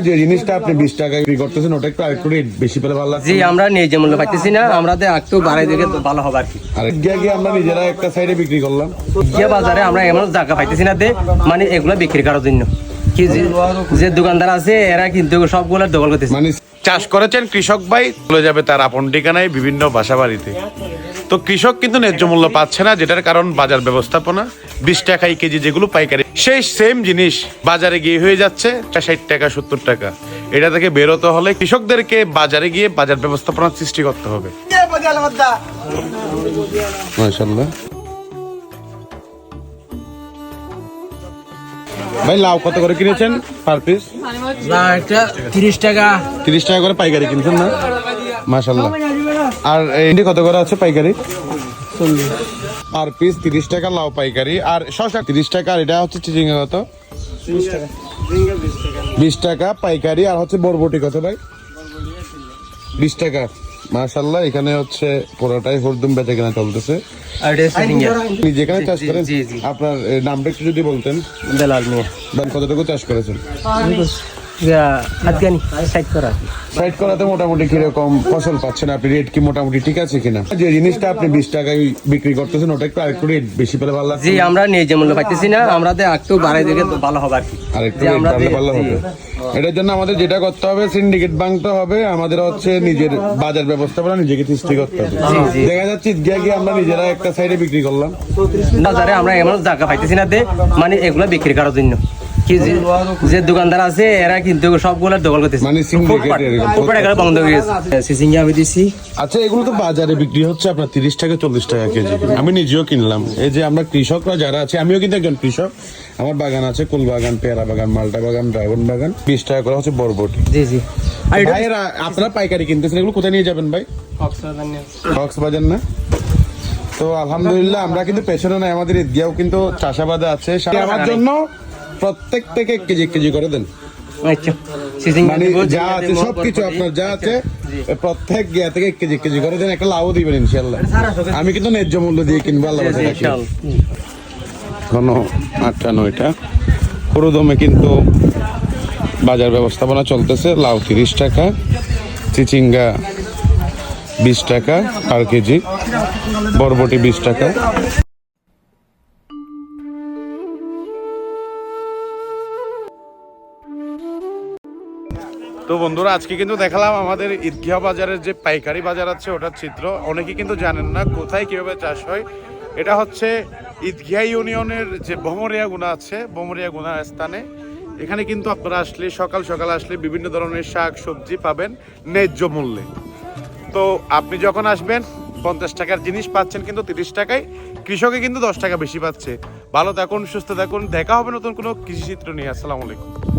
যে জিনিসটা আপনি বিশ টাকা বিক্রি করতেছেন ওটা একটু আরেকটু রেট বেশি পেলে ভালো লাগছে জি আমরা ন্যায্য মূল্য পাইতেছি না আমরা একটু বাড়াই দিলে ভালো হবে আর কি। আর গিয়ে গিয়ে আমরা নিজেরা একটা সাইডে বিক্রি করলাম। গিয়ে বাজারে আমরা এমন জায়গা পাইতেছি না দে মানে এগুলো বিক্রি করার জন্য। কি যে- যে দোকানদার আছে এরা কিন্তু সবগুলো দখল করতেছে। মানে চাষ করেছেন কৃষক ভাই চলে যাবে তার আপন ঠিকানায় বিভিন্ন বাসা বাড়িতে তো কৃষক কিন্তু ন্যায্য মূল্য পাচ্ছে না যেটার কারণ বাজার ব্যবস্থাপনা বিশ টাকাই কেজি যেগুলো পাইকারি। সেই সেম জিনিস বাজারে গিয়ে হয়ে যাচ্ছে ষাট টাকা সত্তর টাকা। এটা থেকে বেরোতে হলে কৃষকদেরকে বাজারে গিয়ে বাজার ব্যবস্থাপনা সৃষ্টি করতে হবে। মাশাল্লাহ ভাই লাউ কত করে কিনেছেন? পার পিস তিরিশ টাকা। তিরিশ টাকা করে পাইকারি কিনছেন না? মাশাল্লাহ আর এন্ডি কত করে আছে পাইকারি? পার পিস তিরিশ টাকা লাউ পাইকারি। আর শশা তিরিশ টাকা আর এটা হচ্ছে চিচিঙ্গা কত? বিশ টাকা। পাইকারি আর হচ্ছে বরবটি কত ভাই? বিশ টাকা। মাশাল্লাহ এখানে হচ্ছে পুরোটাই হরদুম বেচে কেনা চলতেছে। আর এটা যেখানে চাষ করেন। আপনার নামটা একটু যদি বলতেন। বেলাল মিয়া। দাম কতটুকু চাষ করেছেন? হাতগানি সাইড করা। সাইড করাতে মোটামুটি কীরকম ফসল পাচ্ছেন আপনি? রেট কি মোটামুটি ঠিক আছে কিনা? যে জিনিসটা আপনি বিশ টাকায় বিক্রি করতেছেন ওটা একটু আরেকটু রেট বেশি পেলে ভালো লাগছে জি আমরা ন্যায্য মূল্য পাইতেছি না আমরা একটু বাড়াই দিলে ভালো হবে আর কি। আর একটু যে রেট বাড়লে ভালো। হবে। এটার জন্য আমাদের যেটা করতে হবে সিন্ডিকেট ভাঙতে হবে আমাদের হচ্ছে নিজের বাজার ব্যবস্থাপনা নিজেকে সৃষ্টি করতে হবে। দেখা যাচ্ছে গিয়ে গিয়ে আমরা নিজেরা একটা সাইডে বিক্রি করলাম। বাজারে আমরা এমন জায়গা পাইতেছি না দে মানে এগুলো বিক্রি করার জন্য। কি যে- দোকানদার আছে এরা কিন্তু সবগুলো দখল করতেছে। মানে এগুলো বন্ধ হয়ে গেছে। সিসিঙ্গি আমি দিছি। আচ্ছা এগুলো তো বাজারে বিক্রি হচ্ছে আপনার তিরিশ টাকা চল্লিশ টাকা কেজি। আমি নিজেও কিনলাম। এই যে আমরা কৃষকরা যারা আছে আমিও কিন্তু একজন কৃষক। আমার বাগান আছে কুল বাগান পেয়ারা বাগান মালটা বাগান ড্রাগন বাগান। বিশ টাকা করে হচ্ছে বরবটি। জি জি। আর ভাইয়েরা আপনারা পাইকারি কিনতেছেন এগুলো কোথায় নিয়ে যাবেন ভাই? কক্সবাজার না? তো আলহামদুলিল্লাহ আমরা কিন্তু পেছনে নাই আমাদের ঈদগাঁও কিন্তু চাষাবাদে আছে। আমার জন্য প্রত্যেক থেকে এক কেজি এক কেজি করে দেন। আচ্ছা মানে যা আছে সবকিছু আপনার যা আছে প্রত্যেক গিয়া থেকে এক কেজি এক কেজি করে দেন একটা লাউ দিবেন ইনশাল্লাহ আমি কিন্তু ন্যায্য মূল্য দিয়ে কিনবো আল্লাহ। কোনো আটটা নয়টা পুরোদমে কিন্তু বাজার ব্যবস্থাপনা চলতেছে লাউ তিরিশ টাকা চিচিঙ্গা বিশ টাকা পার কেজি বরবটি বিশ টাকা। তো বন্ধুরা, আজকে কিন্তু দেখালাম আমাদের ঈদগাহ বাজারের যে পাইকারি বাজার আছে, ওটার চিত্র। অনেকে কিন্তু জানেন না কোথায় কীভাবে চাষ হয়। এটা হচ্ছে ঈদগাহ ইউনিয়নের যে বমরিয়া গুণা আছে বমরিয়া গুণা স্থানে। এখানে কিন্তু আপনারা আসলে সকাল সকাল আসলে বিভিন্ন ধরনের শাক সবজি পাবেন ন্যায্য মূল্যে। তো আপনি যখন আসবেন, পঞ্চাশ টাকার জিনিস পাচ্ছেন কিন্তু তিরিশ টাকায় কৃষকে কিন্তু দশ টাকা বেশি পাচ্ছে। ভালো থাকুন, সুস্থ থাকুন, দেখা হবে নতুন কোনো কৃষি চিত্র নিয়ে। আসসালামু আলাইকুম।